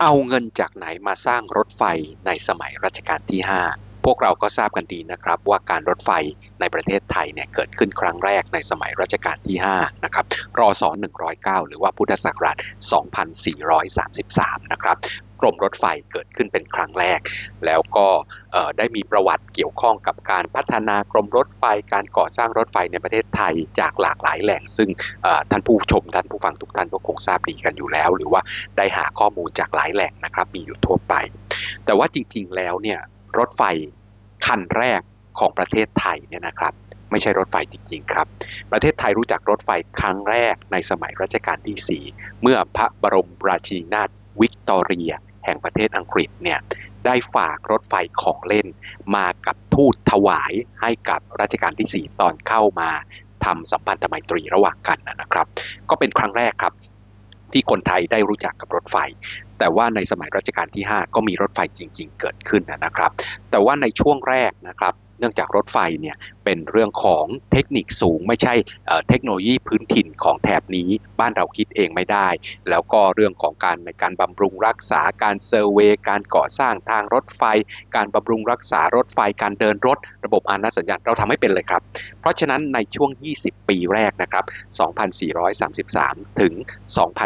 เอาเงินจากไหนมาสร้างรถไฟในสมัยรัชกาลที่ 5 พวกเราก็ทราบกันดีนะครับว่าการรถไฟในประเทศไทยเนี่ยเกิดขึ้นครั้งแรกในสมัยรัชกาลที่ 5 นะครับรอศ109 หรือว่าพุทธศักราช 2433 นะครับกรมรถไฟเกิดขึ้นเป็นครั้งแรก แล้วก็ได้มีประวัติเกี่ยวข้องกับการพัฒนากรมรถไฟ การก่อสร้างรถไฟในประเทศไทยจากหลากหลายแหล่ง ซึ่งท่านผู้ชมท่านผู้ฟังทุกท่านก็คงทราบดีกันอยู่แล้ว หรือว่าได้หาข้อมูลจากหลายแหล่งนะครับมีอยู่ทั่วไป แต่ว่าจริงๆแล้วเนี่ย รถไฟคันแรกของประเทศไทยเนี่ยนะครับ ไม่ใช่รถไฟจริงๆครับ ประเทศไทยรู้จักรถไฟครั้งแรกในสมัยรัชกาลที่ 4 เมื่อพระบรมราชินีนาถวิกตอเรีย แห่งประเทศอังกฤษเนี่ยได้ฝากรถไฟของเล่น มากับทูตถวายให้กับรัชกาลที่ 4 ตอนเข้ามาทำสัมพันธไมตรีระหว่างกันนะครับ ก็เป็นครั้งแรกครับที่คนไทยได้รู้จักกับรถไฟแต่ว่าในสมัยรัชกาลที่ 5 ก็มีรถไฟจริง ๆ เกิดขึ้นนะครับ แต่ว่าในช่วงแรกนะครับเนื่องจากรถไฟเนี่ยเป็นเรื่องของเทคนิคสูง ไม่ใช่เทคโนโลยีพื้นถิ่นของแถบนี้บ้านเราคิดเองไม่ได้ แล้วก็เรื่องของการในการบำรุงรักษาการเซอร์เวยการก่อสร้างทางรถไฟ การบำรุงรักษารถไฟการเดินรถ ระบบอานาสัญญาณเราทำไม่เป็นเลยครับ เพราะฉะนั้นในช่วง 20 ปีแรกนะครับ 2433 ถึง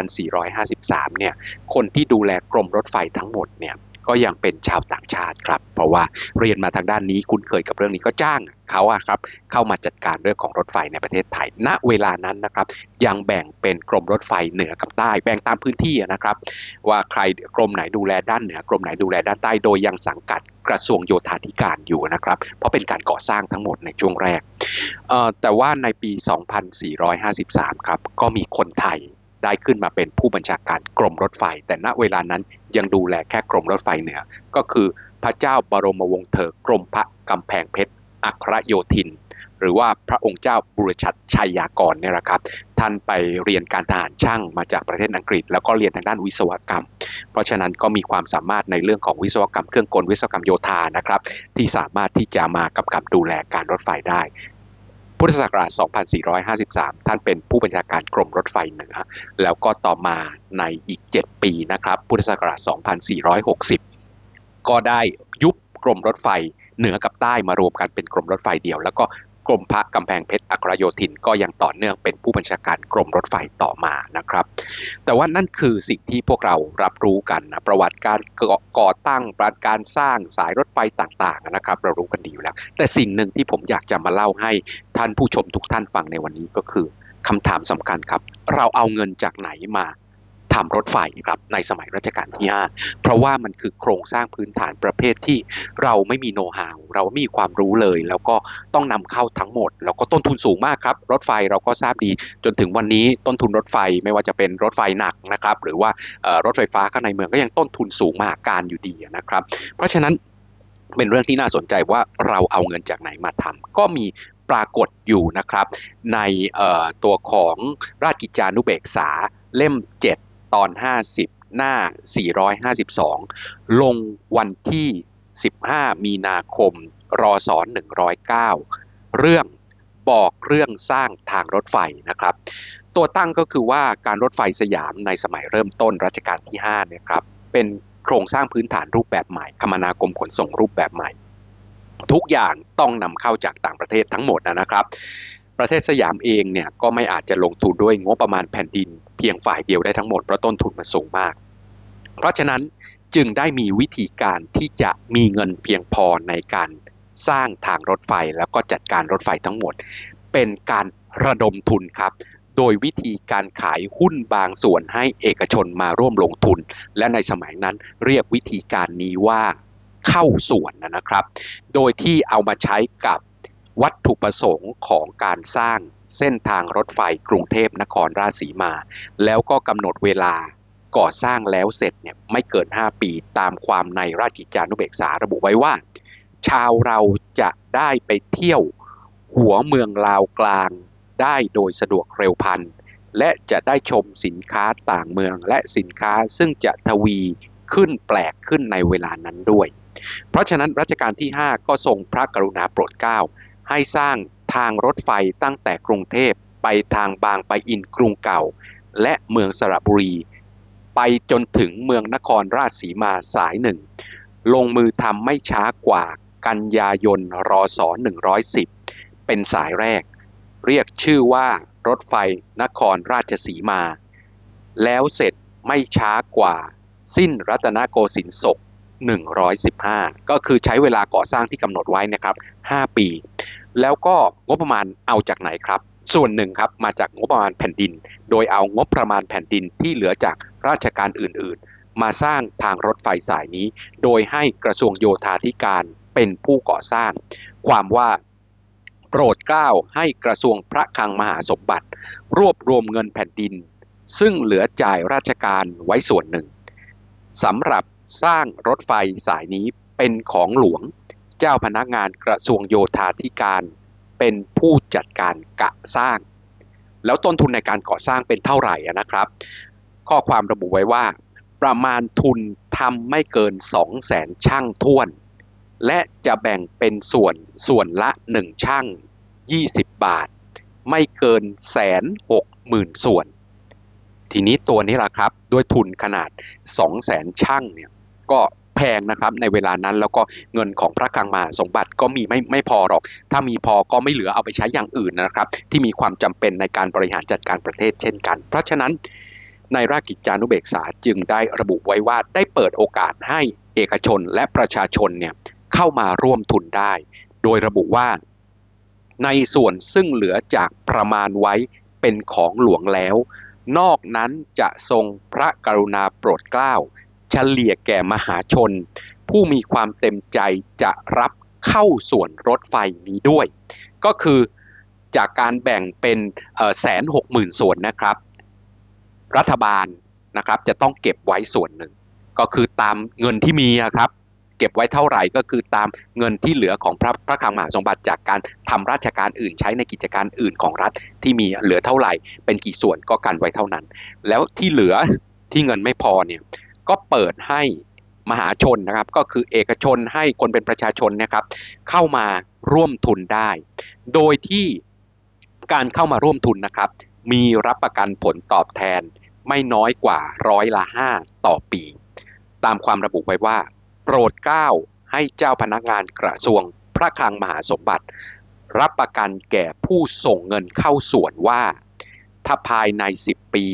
2453 เนี่ยคนที่ดููแลกรมรถไฟทั้งหมดเนี่ยก็ยังเป็นชาวต่างชาติครับ เพราะว่าเรียนมาทางด้านนี้คุ้นเคยกับเรื่องนี้ก็จ้างเขาอะครับเข้ามาจัดการเรื่องของรถไฟในประเทศไทย ณเวลานั้นนะครับ ยังแบ่งเป็นกรมรถไฟเหนือกับใต้ แบ่งตามพื้นที่นะครับ ว่าใครกรมไหนดูแลด้านเหนือกรมไหนดูแลด้านใต้โดยยังสังกัดกระทรวงโยธาธิการอยู่นะครับ เพราะเป็นการก่อสร้างทั้งหมดในช่วงแรกแต่ว่าในปี 2453 ครับ ก็มีคนไทย ได้ขึ้นมาเป็นผู้บัญชาการกรมรถไฟ แต่ณเวลานั้นยังดูแลแค่กรมรถไฟเหนือ ก็คือพระเจ้าบรมวงศ์เธอกรมพระกำแพงเพชรอัครโยธิน หรือว่าพระองค์เจ้าบุรชัดชัยยากรเนี่ยแหละครับ ท่านไปเรียนการทหารช่างมาจากประเทศอังกฤษ แล้วก็เรียนทางด้านวิศวกรรม เพราะฉะนั้นก็มีความสามารถในเรื่องของวิศวกรรมเครื่องกลวิศวกรรมโยธานะครับ ที่สามารถที่จะมากำกับดูแลการรถไฟได้ พุทธศักราช 2453 ท่านเป็นผู้บัญชาการกรมรถไฟเหนือ แล้วก็ต่อมาในอีก 7 ปีนะครับ พุทธศักราช 2460 ก็ได้ยุบกรมรถไฟเหนือกับใต้มารวมกันเป็นกรมรถไฟเดียว แล้วก็ กรมพระกำแพงเพชรอัครโยธินก็ยังต่อเนื่องเป็นผู้บัญชาการกรมรถไฟต่อมานะครับ แต่ว่านั่นคือสิ่งที่พวกเรารับรู้กันนะประวัติการก่อกอตั้งประวัติการสร้างสายรถไฟต่างๆนะครับ เรารู้กันดีอยู่แล้ว แต่สิ่งหนึ่งที่ผมอยากจะมาเล่าให้ท่านผู้ชมทุกท่านฟังในวันนี้ก็คือคำถามสำคัญครับ เราเอาเงินจากไหนมา ทำรถไฟครับในสมัยรัชกาลที่ 5 เพราะว่ามันคือโครงสร้างพื้นฐานประเภทที่เราไม่มีโน้ตฮาวเราไม่มีความรู้เลย แล้วก็ต้องนำเข้าทั้งหมด แล้วก็ต้นทุนสูงมากครับ รถไฟเราก็ทราบดี จนถึงวันนี้ต้นทุนรถไฟไม่ว่าจะเป็นรถไฟหนักนะครับ หรือว่ารถไฟฟ้าข้างในเมืองก็ยังต้นทุนสูงมหาการอยู่ดีนะครับ เพราะฉะนั้นเป็นเรื่องที่น่าสนใจว่าเราเอาเงินจากไหนมาทำก็มีปรากฏอยู่นะครับ ในตัวของราชกิจจานุเบกษาเล่ม 7 ตอน 50 หน้า 452 ลงวันที่ 15 มีนาคม รศ109 เรื่องบอกเรื่องสร้างทางรถไฟนะครับ ตัวตั้งก็คือว่าการรถไฟสยามในสมัยเริ่มต้นรัชกาลที่5เนี่ยครับ เป็นโครงสร้างพื้นฐานรูปแบบใหม่ คมนาคมขนส่งรูปแบบใหม่ ทุกอย่างต้องนำเข้าจากต่างประเทศทั้งหมดนะครับ ประเทศสยามเองเนี่ยก็ไม่อาจจะลงทุนด้วยงบประมาณแผ่นดินเพียงฝ่ายเดียวได้ทั้งหมดเพราะต้นทุนมันสูงมาก เพราะฉะนั้นจึงได้มีวิธีการที่จะมีเงินเพียงพอในการสร้างทางรถไฟแล้วก็จัดการรถไฟทั้งหมด เป็นการระดมทุนครับ โดยวิธีการขายหุ้นบางส่วนให้เอกชนมาร่วมลงทุน และในสมัยนั้นเรียกวิธีการนี้ว่าเข้าส่วนนะครับ โดยที่เอามาใช้กับ วัตถุประสงค์ของการสร้างเส้นทางรถไฟกรุงเทพนครราชสีมา แล้วก็กำหนดเวลาก่อสร้างแล้วเสร็จเนี่ยไม่เกิน 5 ปีตามความในราชกิจจานุเบกษาระบุไว้ว่า ชาวเราจะได้ไปเที่ยวหัวเมืองลาวกลางได้โดยสะดวกเร็วพัน และจะได้ชมสินค้าต่างเมืองและสินค้าซึ่งจะทวีขึ้นแปลกขึ้นในเวลานั้นด้วย เพราะฉะนั้นรัชกาลที่ 5 ก็ทรงพระกรุณาโปรดเกล้า ให้สร้างทางรถไฟตั้งแต่กรุงเทพไปทางบางปะอินกรุงเก่า และเมืองสระบุรี ไปจนถึงเมืองนครราชสีมาสายหนึ่ง ลงมือทำไม่ช้ากว่ากันยายนรอศ110 เป็นสายแรก เรียกชื่อว่ารถไฟนครราชสีมา แล้วเสร็จไม่ช้ากว่า สิ้นรัตนโกสินทร์ศก115 ก็คือใช้เวลาก่อสร้างที่กำหนดไว้นะครับ 5 ปี แล้วก็งบประมาณเอาจากไหนครับ ส่วนหนึ่งครับมาจากงบประมาณแผ่นดิน โดยเอางบประมาณแผ่นดินที่เหลือจากราชการอื่น ๆ มาสร้างทางรถไฟสายนี้ โดยให้กระทรวงโยธาธิการเป็นผู้ก่อสร้าง ความว่าโปรดเกล้าให้กระทรวงพระคลังมหาสมบัติ รวบรวมเงินแผ่นดิน ซึ่งเหลือจ่ายราชการไว้ส่วนหนึ่งสำหรับสร้างรถไฟสายนี้เป็นของหลวง เจ้าพนักงานกระทรวงโยธาธิการเป็นผู้จัดการกะสร้าง แล้วต้นทุนในการก่อสร้างเป็นเท่าไหร่นะครับ ข้อความระบุไว้ว่า ประมาณทุนทำไม่เกิน 2 0 0แสนช่างท้วน และจะแบ่งเป็นส่วนส่วนละ 1 ช่าง 20 บาท ไม่เกินแสนหกหมื่นส่วน ทีนี้ตัวนี้ล่ะครับ ด้วยทุนขนาด 2 0 0แสนช่างเนี่ยก็ แพงนะครับในเวลานั้นแล้วก็เงินของพระคลังมหาสมบัติก็มีไม่ไม่พอหรอก ถ้ามีพอก็ไม่เหลือเอาไปใช้อย่างอื่นนะครับ ที่มีความจำเป็นในการบริหารจัดการประเทศเช่นกัน เพราะฉะนั้นในราชกิจจานุเบกษาจึงได้ระบุไว้ว่าได้เปิดโอกาสให้เอกชนและประชาชนเนี่ยเข้ามาร่วมทุนได้ โดยระบุว่าในส่วนซึ่งเหลือจากประมาณไว้เป็นของหลวงแล้ว นอกนั้นจะทรงพระกรุณาโปรดเกล้า เฉลี่ยแก่มหาชน ผู้มีความเต็มใจจะรับเข้าส่วนรถไฟนี้ด้วย ก็คือจากการแบ่งเป็นแสนหกหมื่นส่วนนะครับ รัฐบาลนะครับจะต้องเก็บไว้ส่วนหนึ่ง ก็คือตามเงินที่มีครับเก็บไว้เท่าไหร่ก็คือตามเงินที่เหลือของพระพระคลังมหาสมบัติจากการทำราชการอื่นใช้ในกิจการอื่นของรัฐที่มีเหลือเท่าไหร่ เป็นกี่ส่วนก็กันไว้เท่านั้น แล้วที่เหลือที่เงินไม่พอเนี่ย ก็เปิดให้มหาชนนะครับ ก็คือเอกชนให้คนเป็นประชาชนนะครับ เข้ามาร่วมทุนได้ โดยที่การเข้ามาร่วมทุนนะครับ มีรับประกันผลตอบแทนไม่น้อยกว่าร้อยละห้าต่อปี ตามความระบุไว้ว่า โปรดเกล้าให้เจ้าพนักงานกระทรวงพระคลังมหาสมบัติ รับประกันแก่ผู้ส่งเงินเข้าส่วนว่า ถ้าภายใน 10 ปี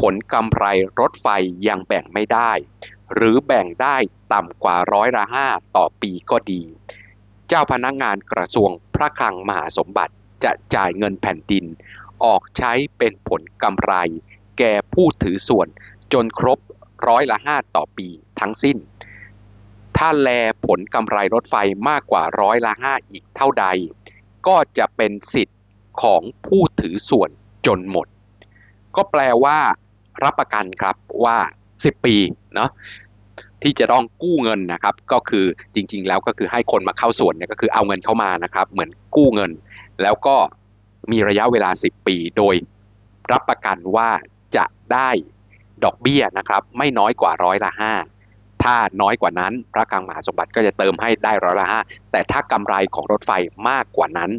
ผลกำไรรถไฟยังแบ่งไม่ได้ หรือแบ่งได้ต่ำกว่าร้อยละห้าต่อปีก็ดี เจ้าพนักงานกระทรวงพระคลังมหาสมบัติจะจ่ายเงินแผ่นดิน ออกใช้เป็นผลกำไร แก่ผู้ถือส่วนจนครบร้อยละห้าต่อปีทั้งสิ้น ถ้าแลผลกำไรรถไฟมากกว่าร้อยละห้าอีกเท่าใด ก็จะเป็นสิทธิ์ของผู้ถือส่วนจนหมด ก็แปลว่า รับประกันครับว่า 10 ปีเนาะที่จะต้องกู้เงินนะครับ ก็คือจริง ๆ แล้วก็คือให้คนมาเข้าส่วนเนี่ยก็คือเอาเงินเข้ามานะครับ เหมือนกู้เงิน แล้วก็มีระยะเวลา 10 ปี โดยรับประกันว่าจะได้ดอกเบี้ยนะครับ ไม่น้อยกว่าร้อยละห้าถ้าน้อยกว่านั้น พระกลางมหาสมบัติก็จะเติมให้ได้ร้อยละห้าแต่ถ้ากำไรของรถไฟมากกว่านั้น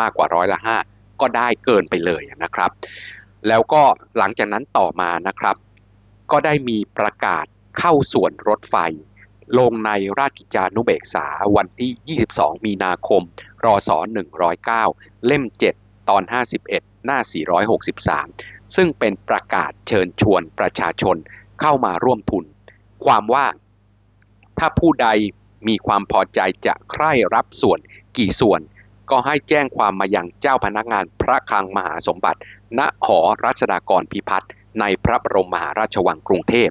มากกว่าร้อยละห้าก็ได้เกินไปเลยนะครับ แล้วก็หลังจากนั้นต่อมานะครับ ก็ได้มีประกาศเข้าส่วนรถไฟ ลงในราชกิจจานุเบกษาวันที่ 22 มีนาคม รศ 109 เล่ม 7 ตอน 51 หน้า 463 ซึ่งเป็นประกาศเชิญชวนประชาชนเข้ามาร่วมทุน ความว่าถ้าผู้ใดมีความพอใจจะใคร่รับส่วนกี่ส่วน ก็ให้แจ้งความมายังเจ้าพนักงานพระคลังมหาสมบัติ ณหอรัชดากรพิพัฒน์ในพระบรมมหาราชวังกรุงเทพ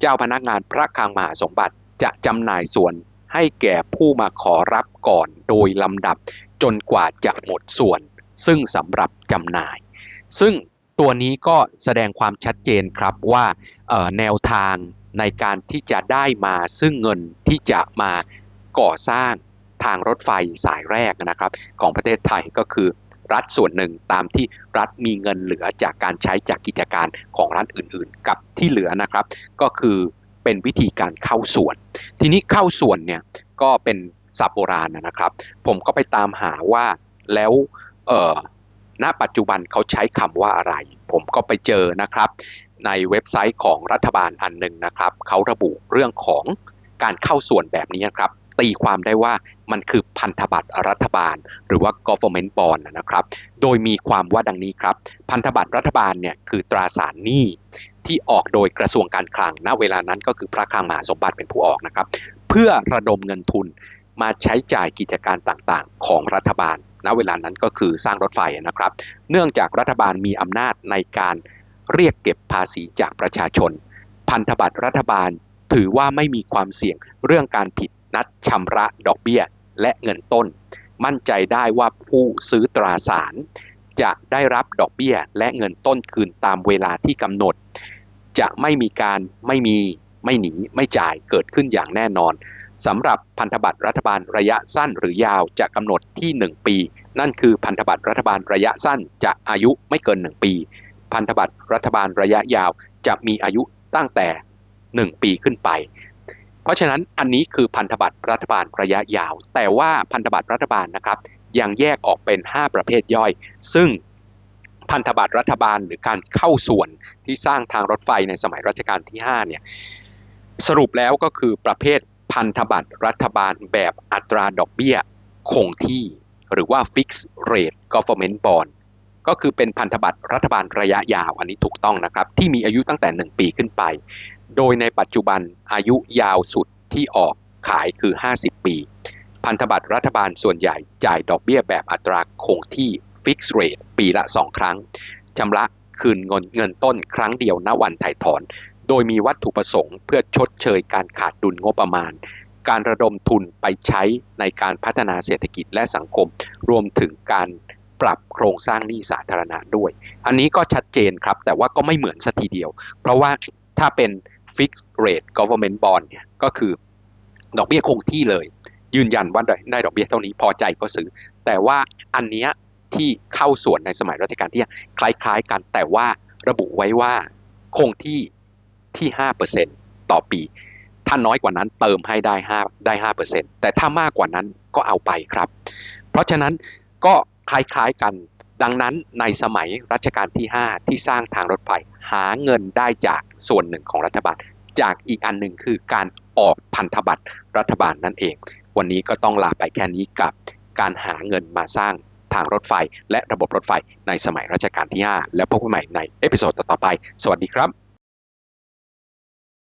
เจ้าพนักงานพระคลังมหาสมบัติจะจำหน่ายส่วนให้แก่ผู้มาขอรับก่อนโดยลำดับจนกว่าจะหมดส่วน ซึ่งสำหรับจำหน่าย ซึ่งตัวนี้ก็แสดงความชัดเจนครับว่าแนวทางในการที่จะได้มาซึ่งเงินที่จะมาก่อสร้างทางรถไฟสายแรกนะครับ ของประเทศไทยก็คือ รัฐส่วนหนึ่งตามที่รัฐมีเงินเหลือจากการใช้จากกิจการของรัฐอื่นๆ กับที่เหลือนะครับ ก็คือเป็นวิธีการเข้าส่วน ทีนี้เข้าส่วนเนี่ยก็เป็นศัพท์โบราณนะครับ ผมก็ไปตามหาว่าแล้วเออณปัจจุบันเขาใช้คำว่าอะไร ผมก็ไปเจอนะครับ ในเว็บไซต์ของรัฐบาลอันหนึ่งนะครับเขาระบุเรื่องของการเข้าส่วนแบบนี้ครับ ตีความได้ว่ามันคือพันธบัตรรัฐบาล หรือว่า government bond นะครับ โดยมีความว่าดังนี้ครับ พันธบัตรรัฐบาลเนี่ยคือตราสารหนี้ที่ออกโดยกระทรวงการคลัง ณ เวลานั้นก็คือพระคลังมหาสมบัติเป็นผู้ออกนะครับ เพื่อระดมเงินทุนมาใช้จ่ายกิจการต่างๆ ของรัฐบาล ณ เวลานั้นก็คือสร้างรถไฟนะครับ เนื่องจากรัฐบาลมีอำนาจในการเรียกเก็บภาษีจากประชาชน พันธบัตรรัฐบาลถือว่าไม่มีความเสี่ยงเรื่องการผิด นัดชำระดอกเบี้ยและเงินต้น มั่นใจได้ว่าผู้ซื้อตราสาร จะได้รับดอกเบี้ยและเงินต้นคืนตามเวลาที่กำหนด จะไม่มีการไม่มีไม่หนีไม่จ่ายเกิดขึ้นอย่างแน่นอนสำหรับพันธบัตรรัฐบาลระยะสั้นหรือยาวจะกำหนดที่ 1 ปี นั่นคือพันธบัตรรัฐบาลระยะสั้นจะอายุไม่เกิน 1 ปี พันธบัตรรัฐบาลระยะยาวจะมีอายุตั้งแต่ 1 ปีขึ้นไป ราะฉะนั้นอันนี้คือพันธบัตรรัฐบาลระยะยาว แต่ว่าพันธบัตรรัฐบาลนะครับยังแยกออกเป็น 5 ประเภทย่อย ซึ่งพันธบัตรรัฐบาลหรือการเข้าส่วนที่สร้างทางรถไฟในสมัยรัชกาลที่5เนี่ยสรุปแล้วก็คือประเภทพันธบัตรรัฐบาลแบบอัตราดอกเบี้ยคงที่ หรือว่า fixed rate government bond ก็คือเป็นพันธบัตรรัฐบาลระยะยาวอันนี้ถูกต้องนะครับ ที่มีอายุตั้งแต่ 1 ปีขึ้นไป โดยในปัจจุบันอายุยาวสุดที่ออกขายคือ 50 ปี พันธบัตรรัฐบาลส่วนใหญ่จ่ายดอกเบี้ยแบบอัตราคงที่ fixed rate ปีละ 2 ครั้งชำระคืนเงินเงินต้นครั้งเดียวณวันถ่ายถอน โดยมีวัตถุประสงค์เพื่อชดเชยการขาดดุลงบประมาณ การระดมทุนไปใช้ในการพัฒนาเศรษฐกิจและสังคม รวมถึงการ ปรับโครงสร้างหนี้สาธารณะด้วย อันนี้ก็ชัดเจนครับ แต่ว่าก็ไม่เหมือนสัทีเดียว เพราะว่าถ้าเป็น fixed rate government bond เนี่ยก็คือดอกเบี้ยคงที่เลย ยืนยันว่าได้ดอกเบี้ยเท่านี้พอใจก็ซื้อ แต่ว่าอันเนี้ยที่เข้าส่วนในสมัยรัชกาลที่คล้ายๆ กัน แต่ว่าระบุไว้ว่าคงที่ที่ 5%ต่อปี ถ้าน้อยกว่านั้นเติมให้ได้ 5 ได้ 5%แต่ถ้ามากกว่านั้นก็เอาไปครับ เพราะฉะนั้นก็ คล้ายๆกัน ดังนั้นในสมัยรัชกาลที่ 5 ที่สร้างทางรถไฟหาเงินได้จากส่วนหนึ่งของรัฐบาล จากอีกอันหนึ่งคือการออกพันธบัตรรัฐบาลนั่นเอง วันนี้ก็ต้องลาไปแค่นี้กับการหาเงินมาสร้างทางรถไฟ และระบบรถไฟในสมัยรัชกาลที่ 5 แล้วพบกันใหม่ในเอพิโซดต่อไป สวัสดีครับ